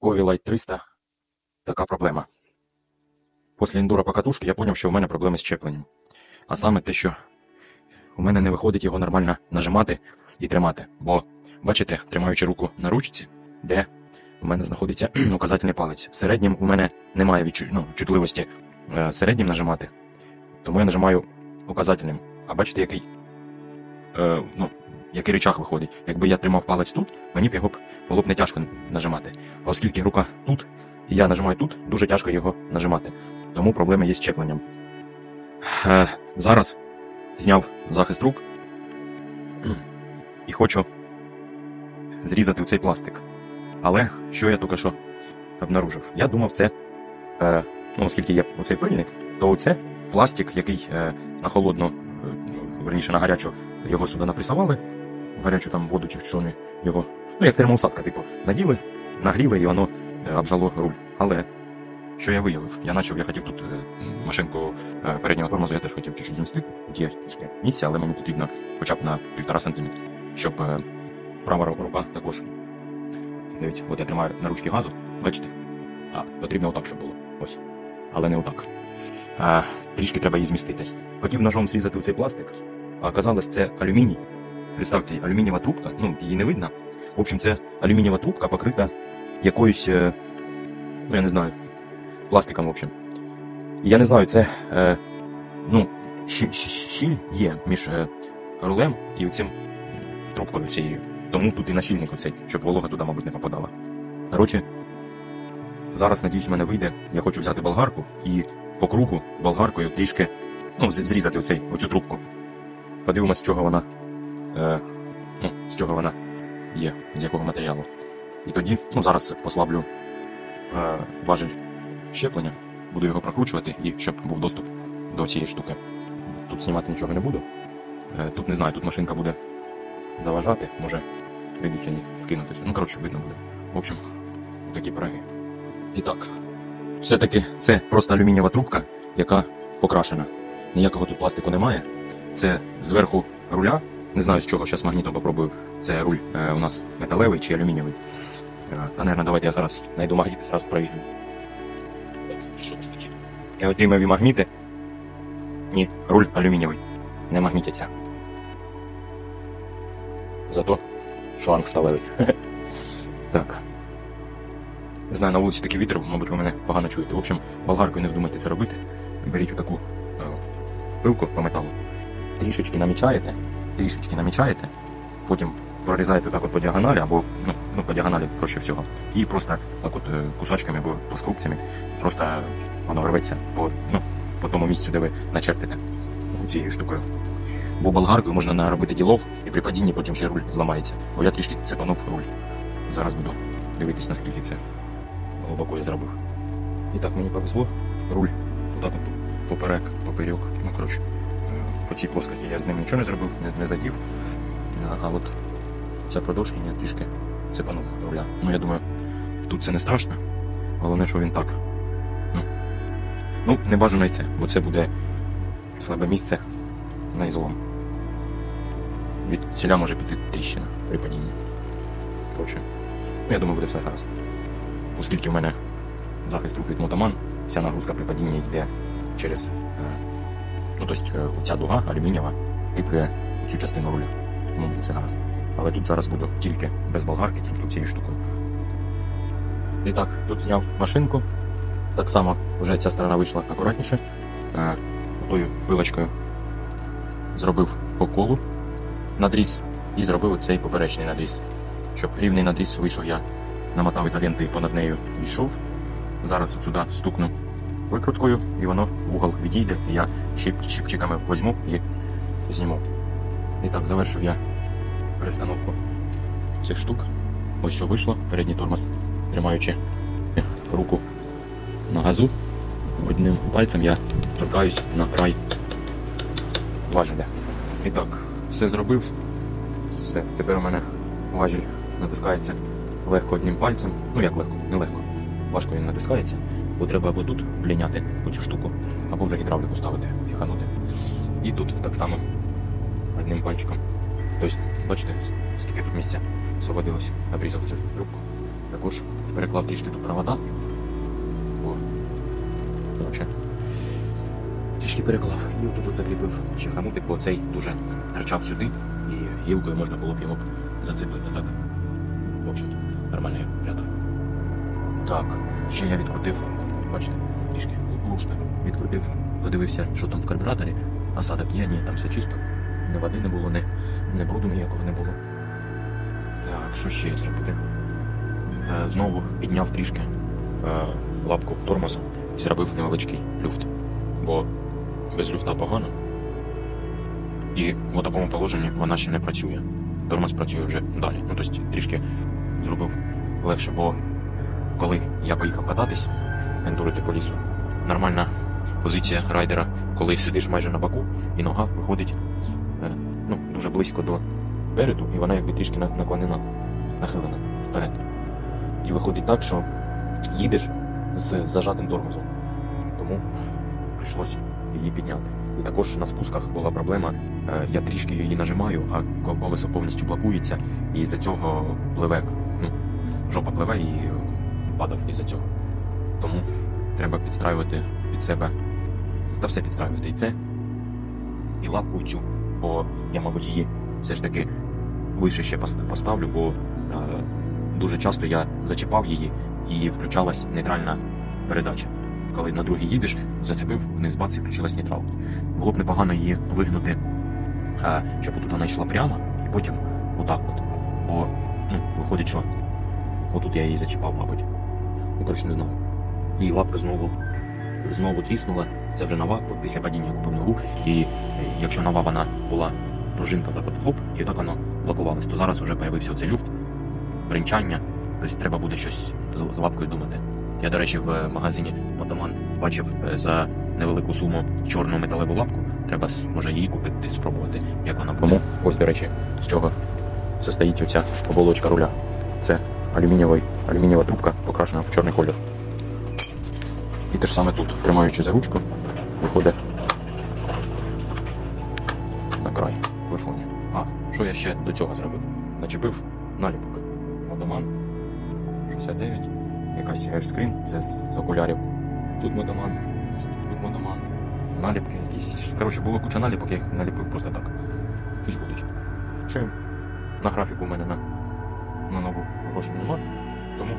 Кові Light 300 така проблема. Після ендура покатушки я зрозумів, що в мене проблеми з щепленням. А саме те, що у мене не виходить його нормально нажимати і тримати. Бо, бачите, тримаючи руку на ручці, де у мене знаходиться указательний палець. Середнім у мене немає відчу... ну, чутливості е, середнім нажимати, тому я нажимаю указательним. А бачите, який, е, ну, який речах виходить. Якби я тримав палець тут, мені б його б було б не тяжко нажимати. А оскільки рука тут, і я нажимаю тут, дуже тяжко його нажимати. Тому проблеми є з щепленням. Е, зараз зняв захист рук і хочу зрізати цей пластик. Але що я тільки що обнаружив? Я думав, це, е, ну, оскільки є оцей пильник, то це пластик, який е, на холодну, е, верніше на гарячу, його сюди напресували, гарячу там воду чи що вони його. Ну, як термоусадка, типу, наділи, нагріли і воно е, обжало руль. Але що я виявив? Я почав, я хотів тут е, машинку е, переднього тормозу, я теж хотів чуть-чуть змістити. Є трішки місця, але мені потрібно хоча б на півтора сантиметра, щоб права рука також. Дивіться, от я тримаю на ручці газу, бачите? А, потрібно отак, щоб було. Ось. Але не отак. А, трішки треба її змістити. Хотів ножом зрізати цей пластик, а оказалось, це алюміній. Представте, алюмінієва трубка, ну, її не видно. В общем, це алюмінієва трубка покрита якоюсь, е, ну я не знаю, пластиком, в общем. Я не знаю, це, е, ну, щі- щі- щіль є між е, рулем і цим трубкою цією. Тому тут і нашільник оцей, щоб волога туди, мабуть, не попадала. Коротше, зараз, надіюсь, у мене вийде. Я хочу взяти болгарку і по кругу болгаркою трішки ну, зрізати оцей, оцю трубку. Подивимось, чого вона. Е, з чого вона є, з якого матеріалу. І тоді, ну, зараз послаблю е, важель щеплення, буду його прокручувати і щоб був доступ до цієї штуки. Тут знімати нічого не буду. Е, тут не знаю, тут машинка буде заважати, може прийдеться її скинутися. Ну, коротше, видно буде. В общем, такі пироги. І так, все-таки це просто алюмінієва трубка, яка покрашена. Ніякого тут пластику немає. Це зверху руля. Не знаю з чого, зараз магнітом попробую. Це руль е, у нас металевий чи алюмінієвий. Е, Та, наверное, давайте я зараз знайду магніт і зразу і що тут таке? Неодимові магніти. Ні, руль алюмінієвий. Не магнітяться. Зато шланг сталевий. так. Не знаю, на вулиці такий вітер, мабуть, ви мене погано чуєте. В общем, болгаркою не вздумайте це робити. Беріть таку пилку по металу. Трішечки намічаєте, трішечки намічаєте, потім прорізаєте так от по діагоналі, або ну, ну, по діагоналі проще всього. І просто так от е, кусочками або плоскрупцями просто воно рветься по, ну, по тому місцю, де ви начертите цією штукою. Бо болгаркою можна наробити ділов, і при падінні потім ще руль зламається. Бо я трішки цепанув руль. Зараз буду дивитись, наскільки це глибоко я зробив. І так мені повезло. Руль отак от поперек, поперек. Ну, коротше, по цій плоскості я з ним нічого не зробив, не, не задів. А, а от це продовження трішки цепанув руля. Ну, я думаю, тут це не страшно. Головне, що він так. Ну, ну не бажано й це, бо це буде слабе місце на ізлом. Від ціля може піти тріщина при падінні. Коротше, ну, я думаю, буде все гаразд. Оскільки в мене захист рук від мотоман, вся нагрузка при падінні йде через. Е, Ну, тобто, ця дуга алюмінієва кріплює цю частину руля. Тому буде все гаразд. Але тут зараз буду тільки без болгарки, тільки цією штукою. І так, тут зняв машинку. Так само вже ця сторона вийшла акуратніше. Е, Тою пилочкою зробив по колу надріз і зробив цей поперечний надріз. Щоб рівний надріз вийшов, я намотав ізоленти і понад нею йшов. Зараз от сюди стукну викруткою, і воно в угол відійде, я щип, щипчиками возьму і зніму. І так, завершив я перестановку цих штук. Ось що вийшло, передній тормоз, тримаючи руку на газу. Одним пальцем я торкаюсь на край важеля. І так, все зробив. Все, тепер у мене важіль натискається легко одним пальцем. Ну як легко, не легко. Важко він натискається, бо треба або тут вліняти оцю штуку, або вже гідравліку ставити, фіханути. І тут так само одним пальчиком. Тобто, бачите, скільки тут місця освободилось, обрізав цю трубку. Також переклав трішки тут провода. О. Коротше. Трішки переклав. І отут от закріпив ще хамутик, бо цей дуже торчав сюди, і гілкою можна було б його зацепити. Так. В общем, нормально я прятав. Так, ще я відкрутив, бачите, трішки лужка. Відкрутив, подивився, що там в карбюраторі. Осадок є, ні, там все чисто. Ні води не було, ні, ні бруду ніякого не було. Так, що ще я зробив? Е, Знову підняв трішки е, лапку тормоза і зробив невеличкий люфт. Бо без люфта погано. І в такому положенні вона ще не працює. Тормоз працює вже далі. Ну, тобто трішки зробив легше, бо коли я поїхав кататись, ендурити по лісу, нормальна позиція райдера, коли сидиш майже на боку, і нога виходить е, ну, дуже близько до переду, і вона якби трішки наклонена, нахилена вперед. І виходить так, що їдеш з зажатим тормозом. Тому прийшлося її підняти. І також на спусках була проблема. е, Я трішки її нажимаю, а колесо повністю блокується, і з-за цього пливе. Ну, жопа пливе і падав із-за цього. Тому треба підстраювати під себе. Та все підстраювати і це, і лапку цю, бо я, мабуть, її все ж таки вище ще поставлю, бо е, дуже часто я зачіпав її і включалась нейтральна передача. Коли на другій їдеш, зацепив вниз бац і включилась нейтралка. Було б непогано її вигнути, е, щоб тут вона йшла прямо, і потім отак от. Бо ну, виходить, що отут я її зачіпав, мабуть. Ну, коротше, не знаю. І лапка знову знову тріснула. Це вже нова, після падіння купив нову. І е, якщо нова вона була пружинка, так от хоп, і так воно блокувалось, то зараз вже з'явився оцей люфт, бринчання. Тобто треба буде щось з, з лапкою думати. Я, до речі, в магазині Мотоман бачив е, за невелику суму чорну металеву лапку. Треба може її купити, спробувати, як вона буде. Тому ось, до речі, з чого состоїть оця оболочка руля. Це алюмінієвий, алюмінієва трубка, покрашена в чорний колір. І те ж саме тут, тримаючи за ручку, виходить на край в айфоні. А, що я ще до цього зробив? Начепив наліпок. Модоман 69, якась герскрін, це з окулярів. Тут модоман, тут модоман. Наліпки якісь. Коротше, було куча наліпок, я їх наліпив просто так. І сходить. Чим? На графіку у мене на, на нову грошей немає, тому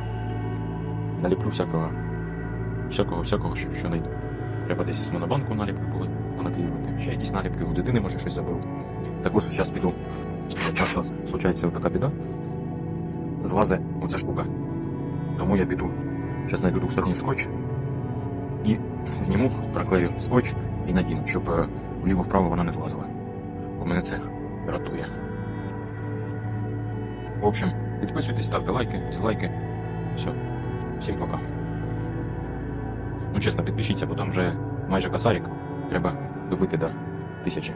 наліплю всякого всякого, всякого, що, що знайду. Треба десь з монобанку наліпки були понаклеювати. Ще якісь наліпки у дитини, може щось забив. Також зараз піду. Часто случається така біда. Злазе оця штука. Тому я піду. Зараз знайду двосторонній скотч і зніму, проклею скотч і надіну, щоб е, вліво-вправо вона не злазила. Бо мене це рятує. В общем, підписуйтесь, ставте лайки, дизлайки. Все. Всім пока. Ну чесно, підпишіться, бо там вже майже косарик. Треба добити до тисячі.